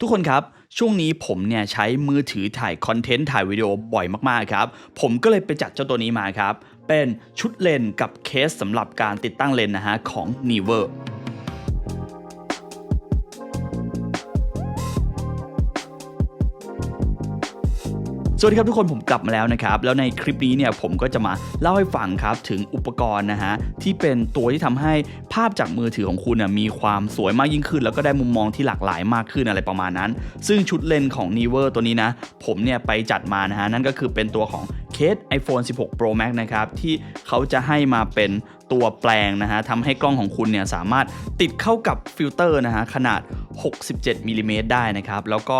ทุกคนครับ ช่วงนี้ผมเนี่ยใช้มือถือถ่ายคอนเทนต์ถ่ายวิดีโอบ่อยมากๆครับ ผมก็เลยไปจัดเจ้าตัวนี้มาครับ เป็นชุดเลนกับเคสสำหรับการติดตั้งเลนนะฮะของ n e v e r สวัสดีครับทุกคนผมกลับมาแล้วนะครับ แล้วในคลิปนี้เนี่ยผมก็จะมาเล่าให้ฟังครับถึงอุปกรณ์นะฮะที่เป็นตัวที่ทำให้ภาพจากมือถือของคุณน่ะมีความสวยมากยิ่งขึ้น แล้วก็ได้มุมมองที่หลากหลายมากขึ้นอะไรประมาณนั้น ซึ่งชุดเลนส์ของ n e v e r ตัวนี้นะผมเนี่ยไปจัดมานะฮะนั่นก็คือเป็นตัวของเคส iPhone 16 Pro Max นะครับที่เขาจะให้มาเป็นตัวแปลงนะฮะทำให้กล้องของคุณเนี่ยสามารถติดเข้ากับฟิลเตอร์นะฮะขนาด 67มิลิเมตรได้นะครับแล้วก็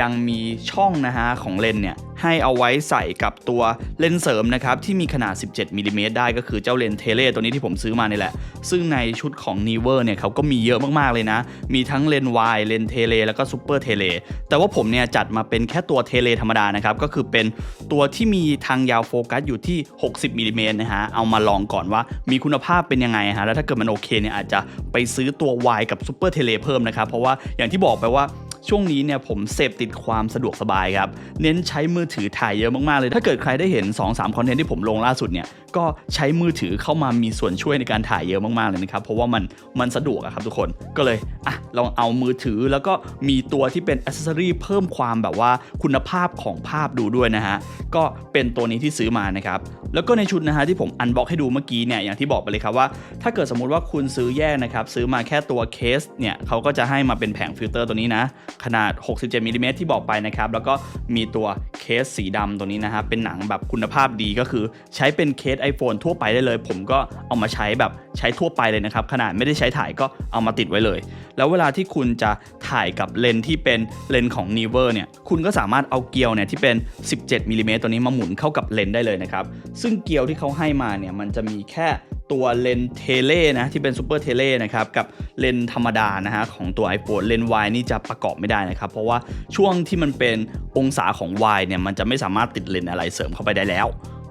ยังมีช่องนะฮะของเลนเนี่ยให้เอาไว้ใส่กับตัวเลนส์เสริมนะครับที่มีขนาด 17มิลิเมตรได้ก็คือเจ้าเลนส์เทเลตัวนี้ที่ผมซื้อมานี่แหละ ซึ่งในชุดของ n e v e r เนี่ยเขาก็มีเยอะมากๆเลยนะ มีทั้งเลนส์วายเลนส์เทเลแล้วก็ซูเปอร์เทเลแต่ว่าผมเนี่ยจัดมาเป็นแค่ตัวเทเลธรรมดานะครับก็คือเป็นตัวที่มีทางยาวโฟกัสอยู่ที่ 60มิลิเมตรนะฮะเอามาลองก่อนว่ามีคุณภาพเป็นยังไงฮะแล้วถ้าเกิดมันโอเคเนี่ยอาจจะไปซื้อตัว Y กับซูเปอร์เทเลเพิ่มนะครับเพราะว่าอย่างที่บอกไปว่า ช่วงนี้เนี่ยผมเสพติดความสะดวกสบายครับ เน้นใช้มือถือถ่ายเยอะมาก ๆ เลย ถ้าเกิดใครได้เห็น 2-3 คอนเทนต์ที่ผมลงล่าสุดเนี่ย ก็ใช้มือถือเข้ามามีส่วนช่วยในการถ่ายเยอะมาก ๆ เลยนะครับ เพราะว่ามันมันสะดวกครับทุกคน ก็เลยอะลองเอามือถือแล้วก็มีตัวที่เป็นอ c เซอรี่เพิ่มความแบบว่าคุณภาพของภาพดูด้วยนะฮะ ก็เป็นตัวนี้ที่ซื้อมานะครับ แล้วก็ในชุดนะฮะที่ผมอันบ็อกให้ดูเมื่อกี้เนี่ย อย่างที่บอกไปเลยครับว่า ถ้าเกิดสมมุติว่าคุณซื้อแยกนะครับ ซื้อมาแค่ตัวเคสเนี่ยเขาก็จะให้มาเป็นแผงฟิลเตอร์ตัวนี้นะขนาด 67มิลิเมตรที่บอกไปนะครับ แล้วก็มีตัวเคสสีดำตัวนี้นะฮะเป็นหนังแบบคุณภาพดีก็คือ ใช้เป็นเคส iPhone ทั่วไปได้เลย ผมก็เอามาใช้แบบใช้ทั่วไปเลยนะครับ ขนาดไม่ได้ใช้ถ่ายก็เอามาติดไว้เลย แล้วเวลาที่คุณจะถ่ายกับเลนที่เป็นเลนของ n e v e r เนี่ยคุณก็สามารถเอาเกลียวเนี่ยที่เป็น 17มิลิเมตรตัวนี้มาหมุนเข้ากับเลนได้เลยนะครับ ซึ่งเกลียวที่เขาให้มาเนี่ยมันจะมีแค่ตัวเลนเทเล่นะที่เป็นซูเปอร์เทเล่นะครับกับเลนธรรมดานะฮะของตัว iPhone เลนส์ Y นี่จะประกอบไม่ได้นะครับ เพราะว่าช่วงที่มันเป็นองศาของ Y เนี่ยมันจะไม่สามารถติดเลนอะไรเสริมเข้าไปได้แล้ว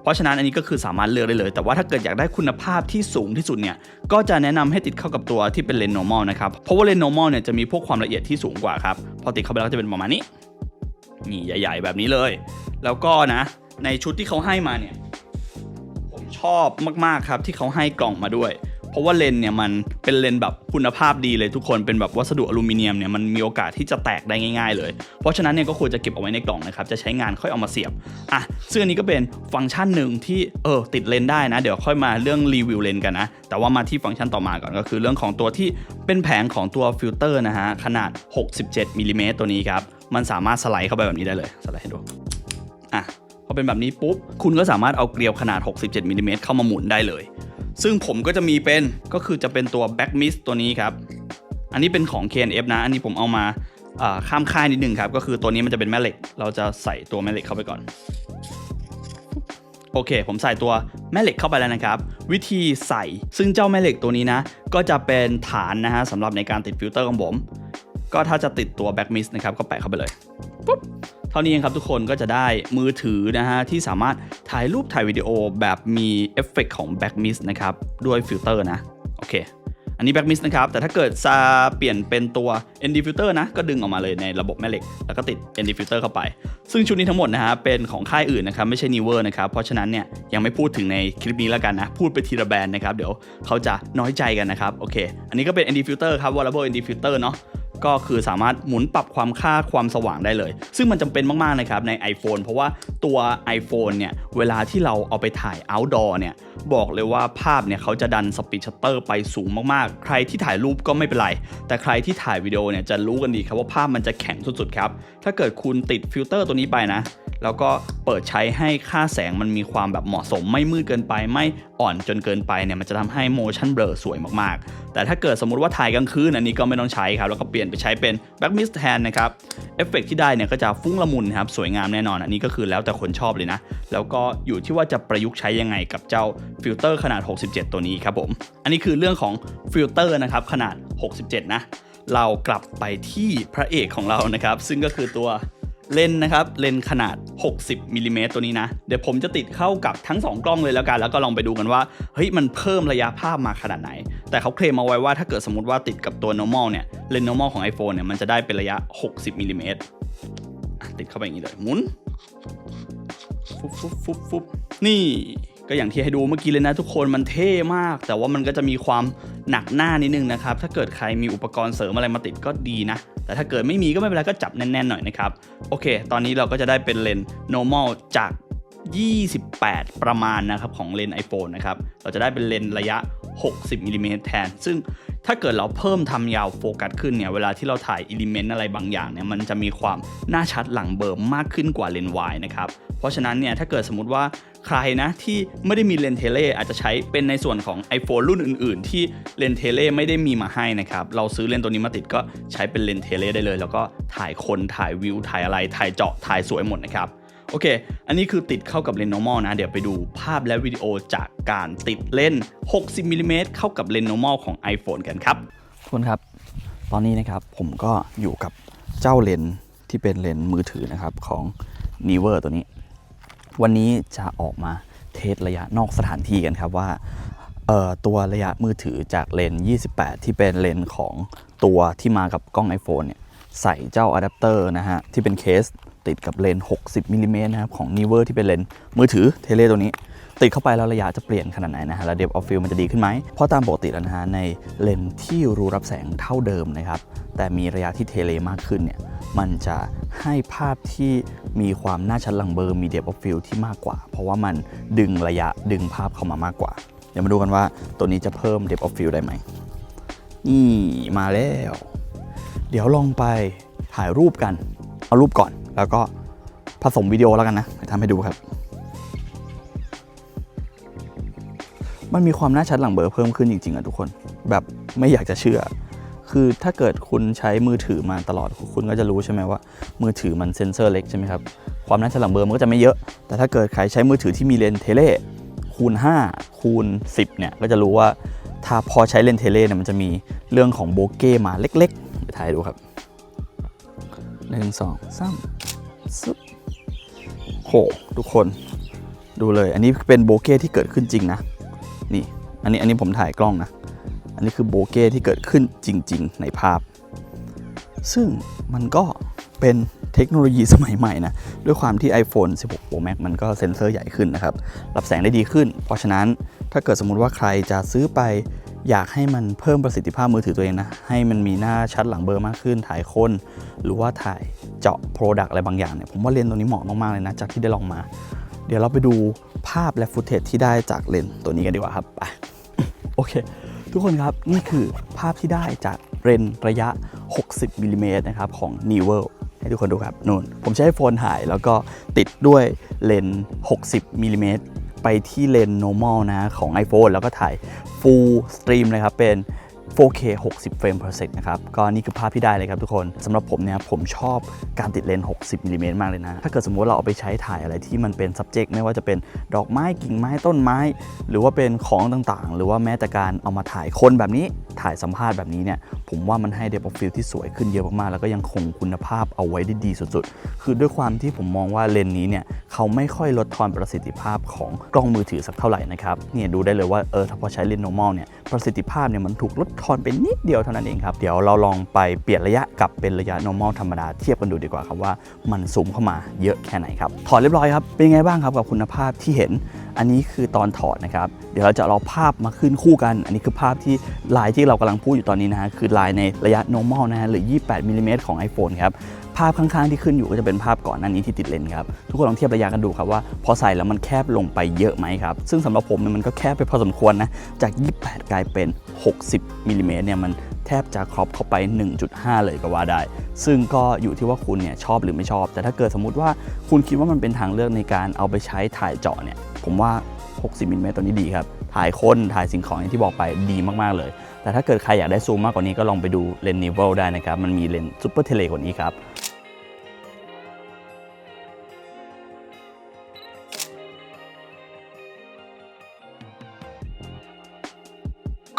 ราะฉะนั้นอันนี้ก็คือสามารถเลือกได้เลย แต่ว่าถ้าเกิดอยากได้คุณภาพที่สูงที่สุดเนี่ยก็จะแนะนำให้ติดเข้ากับตัวที่เป็นเลนส์ normal นะครับเพราะว่าเลนส์ normal เนี่ยจะมีพวกความละเอียดที่สูงกว่าครับพอติดเข้าไปแล้วจะเป็นประมาณนี้นี่ใหญ่ ๆ แบบนี้เลย แล้วก็นะในชุดที่เขาให้มาเนี่ยผมชอบมากๆครับที่เขาให้กล่องมาด้วย ราะว่าเลนเนี่ยมันเป็นเลนแบบคุณภาพดีเลยทุกคนเป็นแบบวัสดุอลูมิเนียมเนี่ยมันมีโอกาสที่จะแตกได้ง่าย ๆ เลย เพราะฉะนั้นเนี่ยก็ควรจะเก็บเอาไว้ในกล่องนะครับจะใช้งานค่อยเอามาเสียบอะซึ่งอันนี้ก็เป็นฟังก์ชันหนึ่งที่เออติดเลนได้นะ เดี๋ยวค่อยมาเรื่องรีวิวเลนกันนะแต่ว่ามาที่ฟังก์ชันต่อมาก่อนก็คือ เรื่องของตัวที่เป็นแผงของตัวฟิลเตอร์นะฮะขนาด 67มิลลิเมตรตัวนี้ครับมันสามารถสไลด์เข้าไปแบบนี้ได้เลยสไลด์ให้ดูอะพอเป็นแบบนี้ปุ๊บ คุณก็สามารถเอาเกลียวขนาด 67มิลิเมตรเข้ามาหมุนได้เลย ซึ่งผมก็จะมีเป็นก็คือจะเป็นตัว Back Mist ตัวนี้ครับ อันนี้เป็นของ KNF นะ อันนี้ผมเอามาข้ามค่ายนิดนึงครับ ก็คือตัวนี้มันจะเป็นแม่เหล็ก เราจะใส่ตัวแม่เหล็กเข้าไปก่อน โอเค ผมใส่ตัวแม่เหล็กเข้าไปแล้วนะครับ วิธีใส่ซึ่งเจ้าแม่เหล็กตัวนี้นะ ก็จะเป็นฐานนะฮะสำหรับในการติดฟิลเตอร์ของผม ก็ถ้าจะติดตัว Back Mist นะครับก็แปะเข้าไปเลยปุ๊บ เท่านี้เองครับทุกคนก็จะได้มือถือนะฮะที่สามารถถ่ายรูปถ่ายวิดีโอแบบมีเอฟเฟกของ Back Mist นะครับด้วยฟิลเตอร์นะ โอเค อันนี้ Back Mist นะครับ แต่ถ้าเกิดจะเปลี่ยนเป็นตัว ND Filter นะ ก็ดึงออกมาเลยในระบบแม่เหล็ก แล้วก็ติด ND Filter เข้าไป ซึ่งชุดนี้ทั้งหมดนะฮะเป็นของค่ายอื่นนะครับ ไม่ใช่ n e w e r นะครับ เพราะฉะนั้นเนี่ยยังไม่พูดถึงในคลิปนี้แล้วกันนะ พูดไปทีละแบรนด์นะครับเดี๋ยวเขาจะน้อยใจกันนะครับโอเค อันนี้ก็เป็น ND Filter ครับ Wearable ND Filter เนาะ ก็คือสามารถหมุนปรับความค่าความสว่างได้เลย ซึ่งมันจำเป็นมากๆนะครับใน iPhone เพราะว่าตัว iPhone เนี่ย เวลาที่เราเอาไปถ่าย outdoor เนี่ย บอกเลยว่าภาพเนี่ยเขาจะดันสปีดชัตเตอร์ไปสูงมากๆ ใครที่ถ่ายรูปก็ไม่เป็นไร แต่ใครที่ถ่ายวิดีโอเนี่ยจะรู้กันดีครับว่าภาพมันจะแข็งสุดๆครับ ถ้าเกิดคุณติดฟิลเตอร์ตัวนี้ไปนะ แล้วก็เปิดใช้ให้ค่าแสงมันมีความแบบเหมาะสม ไม่มืดเกินไปไม่อ่อนจนเกินไปเนี่ยมันจะทำให้ motion blur สวยมากๆ แต่ถ้าเกิดสมมุติว่าถ่ายกลางคืนอันนี้ก็ไม่ต้องใช้ครับ แล้วก็เปลี่ยนไปใช้เป็น back mist แทนนะครับเอฟเฟกที่ได้เนี่ยก็จะฟุ้งละมุนครับสวยงามแน่นอนอันนี้ก็คือแล้วแต่คนชอบเลยนะ แล้วก็อยู่ที่ว่าจะประยุกต์ใช้ยังไงกับเจ้าฟิลเตอร์ขนาด 67 ตัวนี้ครับผมอันนี้คือเรื่องของฟิลเตอร์นะครับขนาด 67 นะเรากลับไปที่พระเอกของเรานะครับ ซึ่งก็คือตัว เลนนะครับเลนขนาด 60มิลลิเมตรตัวนี้นะ เดี๋ยวผมจะติดเข้ากับทั้ง 2 กล้องเลยแล้วกัน แล้วก็ลองไปดูกันว่าเฮ้ยมันเพิ่มระยะภาพมาขนาดไหน แต่เขาเคลมเอาไว้ว่าถ้าเกิดสมมติว่าติดกับตัว normal เนี่ยเลน normal ของ iPhone เนี่ยมันจะได้เป็นระยะ 60มิลลิเมตรติดเข้าไปอย่างนี้เลยหมุนฟุบฟุบฟุบฟุบนี่ก็อย่างที่ให้ดูเมื่อกี้เลยนะทุกคนมันเท่มาก แต่ว่ามันก็จะมีความหนักหน้านิดนึงนะครับ ถ้าเกิดใครมีอุปกรณ์เสริมอะไรมาติดก็ดีนะ แต่ถ้าเกิดไม่มีก็ไม่เป็นไรก็จับแน่นๆหน่อยนะครับ โอเค ตอนนี้เราก็จะได้เป็นเลนส์ normal จาก 28 ประมาณนะครับของเลนส์ iPhone นะครับ เราจะได้เป็นเลนส์ระยะ 60มิลลิเมตรแทน ซึ่ง ถ้าเกิดเราเพิ่มทำยาวโฟกัสขึ้นเนี่ย เวลาที่เราถ่ายอิเลเมนต์อะไรบางอย่างเนี่ย มันจะมีความน่าชัดหลังเบิร์มมากขึ้นกว่าเลนส์วายนะครับ เพราะฉะนั้นเนี่ย ถ้าเกิดสมมติว่าใครนะที่ไม่ได้มีเลนเทเลอาจจะใช้เป็นในส่วนของ iPhone รุ่นอื่น ๆ ที่เลนเทเลไม่ได้มีมาให้นะครับ เราซื้อเลนตัวนี้มาติดก็ใช้เป็นเลนเทเลได้เลย แล้วก็ถ่ายคนถ่ายวิวถ่ายอะไรถ่ายเจาะถ่ายสวยหมดนะครับ โอเค อันนี้คือติดเข้ากับเลนส์ normal นะ เดี๋ยวไปดูภาพและวิดีโอจากการติดเลนส์ 60มิลลิเมตรเข้ากับเลนส์ normal ของ iPhone กันครับทุกคนครับ ตอนนี้นะครับผมก็อยู่กับเจ้าเลนส์ที่เป็นเลนส์มือถือนะครับของ n e v e r ตัวนี้ วันนี้จะออกมาเทสระยะนอกสถานที่กันครับว่าตัวระยะมือถือจากเลนส์28 ที่เป็นเลนส์ของตัวที่มากับกล้อง iPhone เนี่ยใส่เจ้าอะแดปเตอร์นะฮะที่เป็นเคส ติดกับเลนส์60มิลลิเมตรนะครับของ n e v e r ที่เป็นเลนส์มือถือเทเลตัวนี้ ติดเข้าไปแล้วระยะจะเปลี่ยนขนาดไหนนะฮะแล้วเดฟออฟฟิลมันจะดีขึ้นไหม เพราะตามปกติแล้วนะฮะในเลนส์ที่รูรับแสงเท่าเดิมนะครับแต่มีระยะที่เทเลมากขึ้นเนี่ยมันจะให้ภาพที่มีความน่าชัดหลังเบอร์มีเดฟออฟฟิลที่มากกว่า เพราะว่ามันดึงระยะดึงภาพเข้ามามากกว่า เดี๋ยวมาดูกันว่าตัวนี้จะเพิ่มเดฟออฟฟิลได้ไหมนี่มาแล้ว เดี๋ยวลองไปถ่ายรูปกัน เอารูปก่อน แล้วก็ผสมวิดีโอแล้วกันนะทำให้ดูครับ มันมีความน่าชัดหลังเบอร์เพิ่มขึ้นจริงๆอะทุกคน แบบไม่อยากจะเชื่อ คือถ้าเกิดคุณใช้มือถือมาตลอดคุณก็จะรู้ใช่ไหมว่า มือถือมันเซนเซอร์เล็กใช่ไหมครับความน่าชัดหลังเบอร์มันก็จะไม่เยอะ แต่ถ้าเกิดใครใช้มือถือที่มีเลนส์เทเลคูณ 5 คูณ 10 เนี่ย ก็จะรู้ว่าถ้าพอใช้เลนส์เทเลเนี่ยมันจะมีเรื่องของโบเก้มาเล็กๆ ไปถ่ายดูครับหนึ่งสองสาม โหทุกคนดูเลย อันนี้เป็นโบเก้ที่เกิดขึ้นจริงนะ นี่ อันนี้อันนี้ผมถ่ายกล้องนะ อันนี้คือโบเก้ที่เกิดขึ้นจริง ๆ ในภาพ ซึ่งมันก็เป็นเทคโนโลยีสมัยใหม่นะ ด้วยความที่ iPhone 16 Pro Max มันก็เซ็นเซอร์ใหญ่ขึ้นนะครับ รับแสงได้ดีขึ้น เพราะฉะนั้นถ้าเกิดสมมุติว่าใครจะซื้อไป อยากให้มันเพิ่มประสิทธิภาพมือถือตัวเองนะ ให้มันมีหน้าชัดหลังเบอร์มากขึ้น ถ่ายคน หรือว่าถ่ายเจาะโปรดักต์อะไรบางอย่างเนี่ยผมว่าเลนส์ตัวนี้เหมาะมากๆเลยนะ จากที่ได้ลองมา เดี๋ยวเราไปดูภาพและฟุตเทจที่ได้จากเลนส์ตัวนี้กันดีกว่าครับไปโอเค ทุกคนครับนี่คือภาพที่ได้จากเลนส์ระยะ 60มิลลิเมตรนะครับของ n e w e l ให้ทุกคนดูครับนู่นผมใช้โฟนถ่ายแล้วก็ติดด้วยเลนส์60มิลลิเมตรไปที่เลนส์ normal นะของ iPhone แล้วก็ถ่าย full stream นะครับเป็น 4K 60 เฟรม per sec นะครับ ก็นี่คือภาพที่ได้เลยครับทุกคนสำหรับผมเนี่ยผมชอบการติดเลนส์ 60มิลลิเมตรมากเลยนะ ถ้าเกิดสมมติเราเอาไปใช้ถ่ายอะไรที่มันเป็น subject ไม่ว่าจะเป็นดอกไม้กิ่งไม้ต้นไม้ หรือว่าเป็นของต่างๆ หรือว่าแม้แต่การเอามาถ่ายคนแบบนี้ ถ่ายสัมภาษณ์แบบนี้เนี่ยผมว่ามันให้เด p อ f ฟิลที่สวยขึ้นเยอะมากๆ แล้วก็ยังคงคุณภาพเอาไว้ได้ดีสุดๆ คือด้วยความที่ผมมองว่าเลนส์นี้เนี่ยเขาไม่ค่อยลดทอนประสิทธิภาพของกล้องมือถือสักเท่าไหร่นะครับเนี่ยดูได้เลยว่าเออถ้าพอใช้เลนส์ normal เนี่ยประสิทธิภาพเนี่ยมันถูกลดทอนไปนิดเดียวเท่านั้นเองครับเดี๋ยวเราลองไปเปลี่ยนระยะกับเป็นระยะ normal ธรรมดาเทียบกันดูดีกว่าครับว่ามันซูมเข้ามาเยอะแค่ไหนครับถอดเรียบร้อยครับเป็นไงบ้างครับกับคุณภาพที่เห็น อันนี้คือตอนถอดนะครับ เดี๋ยวเราจะเอาภาพมาขึ้นคู่กัน อันนี้คือภาพที่ลายที่เรากำลังพูดอยู่ตอนนี้นะฮะคือลายในระยะ normal นะฮะหรือ 28มิลลิเมตรของ iPhone ครับ ภาพข้างๆที่ขึ้นอยู่ก็จะเป็นภาพก่อนหน้านี้ที่ติดเลนครับทุกคนลองเทียบระยะกันดูครับว่าพอใส่แล้วมันแคบลงไปเยอะไหมครับซึ่งสำหรับผมเนี่ยมันก็แคบไปพอสมควรนะจาก 28 กลายเป็น 60มิลลิเมตรเนี่ยมันแทบจะครอปเข้าไป 1.5 เลยก็ว่าได้ ซึ่งก็อยู่ที่ว่าคุณเนี่ยชอบหรือไม่ชอบ แต่ถ้าเกิดสมมุติว่าคุณคิดว่ามันเป็นทางเลือกในการเอาไปใช้ถ่ายเจาะเนี่ยผมว่า 60มิลลิเมตรตัวนี้ดีครับ ถ่ายคนถ่ายสิ่งของอย่างที่บอกไปดีมาก ๆ เลย แต่ถ้าเกิดใครอยากได้ซูมมากกว่านี้ก็ลองไปดูเลนส์ n น v e l ได้นะครับ มันมีเลนส์ซูเปอร์เทเลกว่านี้ครับ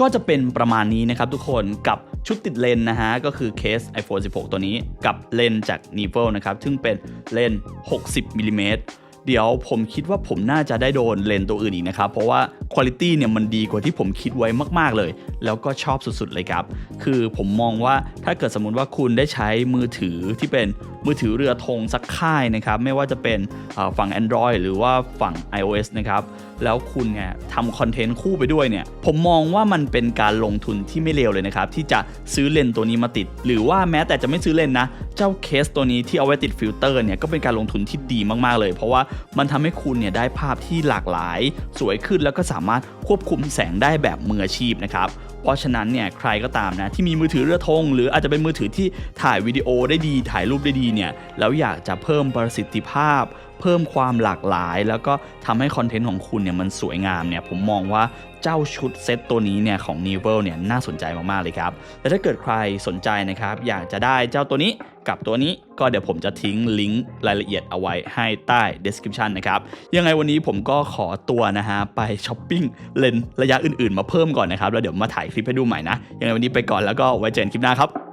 ก็จะเป็นประมาณนี้นะครับทุกคนกับชุดติดเลนนะฮะ ก็คือเคส iPhone 16 ตัวนี้กับเลนจาก n e v e l นะครับ ซึ่งเป็นเลนส์60มิลลิเมตรเดี๋ยวผมคิดว่าผมน่าจะได้โดนเลนตัวอื่นอีกนะครับ เพราะว่าคุณภาพเนี่ยมันดีกว่าที่ผมคิดไว้มาก ๆ เลย แล้วก็ชอบสุด ๆ เลยครับ คือผมมองว่าถ้าเกิดสมมติว่าคุณได้ใช้มือถือที่เป็นมือถือเรือธงสักค่ายนะครับไม่ว่าจะเป็นฝั่ง Android หรือว่าฝั่ง iOS นะครับแล้วคุณเนี่ยทำคอนเทนต์คู่ไปด้วยเนี่ยผมมองว่ามันเป็นการลงทุนที่ไม่เลวเลยนะครับที่จะซื้อเลนส์ตัวนี้มาติด หรือว่าแม้แต่จะไม่ซื้อเลนส์นะ เจ้าเคสตัวนี้ที่เอาไว้ติดฟิลเตอร์เนี่ยก็เป็นการลงทุนที่ดีมากๆเลย เพราะว่ามันทำให้คุณเนี่ยได้ภาพที่หลากหลาย สวยขึ้นแล้วก็สามารถควบคุมแสงได้แบบมืออาชีพนะครับเพราะฉะนั้นเนี่ยใครก็ตามนะที่มีมือถือเรือธงหรืออาจจะเป็นมือถือที่ถ่ายวิดีโอได้ดีถ่ายรูปได้ดีเนี่ยแล้วอยากจะเพิ่มประสิทธิภาพ เพิ่มความหลากหลาย แล้วก็ทำให้คอนเทนต์ของคุณเนี่ยมันสวยงามเนี่ยผมมองว่าเจ้าชุดเซตตัวนี้เนี่ยของ n e v e l เนี่ยน่าสนใจมาก ๆ เลยครับแต่ถ้าเกิดใครสนใจนะครับ อยากจะได้เจ้าตัวนี้กับตัวนี้ก็เดี๋ยวผมจะทิ้งลิงก์รายละเอียดเอาไว้ให้ใต้ description นะครับ ยังไงวันนี้ผมก็ขอตัวนะฮะ ไปช้อปปิ้งเลนระยะอื่นๆ มาเพิ่มก่อนนะครับ แล้วเดี๋ยวมาถ่ายคลิปให้ดูใหม่นะ ยังไงวันนี้ไปก่อนแล้วก็ไว้เจอกันคลิปหน้าครับ